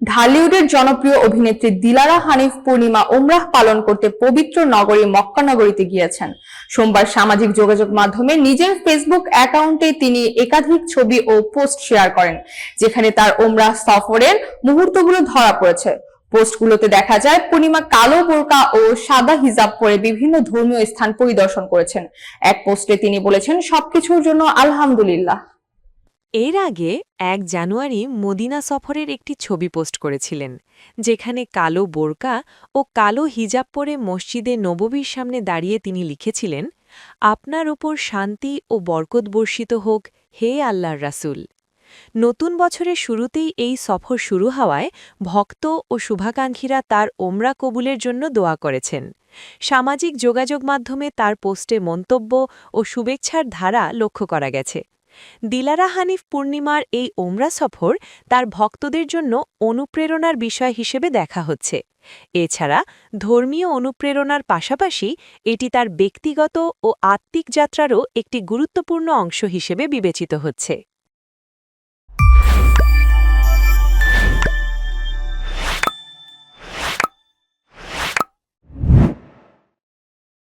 ঢালিউডের জনপ্রিয় অভিনেত্রী দিলারা হানিফ পূর্ণিমা উমরাহ পালন করতে পবিত্র নগরী মক্কা নগরীতে গিয়েছেন। সোমবার সামাজিক যোগাযোগ মাধ্যমে নিজের ফেসবুক অ্যাকাউন্টে তিনি একাধিক ছবি ও পোস্ট শেয়ার করেন, যেখানে তার ওমরাহ সফরের মুহূর্তগুলো ধরা পড়েছে। পোস্টগুলোতে দেখা যায়, পূর্ণিমা কালো বোরকা ও সাদা হিজাব পরে বিভিন্ন ধর্মীয় স্থান পরিদর্শন করেছেন। এক পোস্টে তিনি বলেছেন, সবকিছুর জন্য আলহামদুলিল্লাহ। এর আগে এক জানুয়ারি মদিনা সফরের একটি ছবি পোস্ট করেছিলেন, যেখানে কালো বোরকা ও কালো হিজাব পরে মসজিদে নববীর সামনে দাঁড়িয়ে তিনি লিখেছিলেন, আপনার ওপর শান্তি ও বরকত বর্ষিত হোক, হে আল্লাহর রাসূল। নতুন বছরের শুরুতেই এই সফর শুরু হওয়ায় ভক্ত ও শুভাকাঙ্ক্ষীরা তার ওমরা কবুলের জন্য দোয়া করেছেন। সামাজিক যোগাযোগ মাধ্যমে তার পোস্টে মন্তব্য ও শুভেচ্ছার ধারা লক্ষ্য করা গেছে। দিলারা হানিফ পূর্ণিমার এই ওমরা সফর তার ভক্তদের জন্য অনুপ্রেরণার বিষয় হিসেবে দেখা হচ্ছে। এছাড়া ধর্মীয় অনুপ্রেরণার পাশাপাশি এটি তার ব্যক্তিগত ও আত্মিক যাত্রারও একটি গুরুত্বপূর্ণ অংশ হিসেবে বিবেচিত হচ্ছে।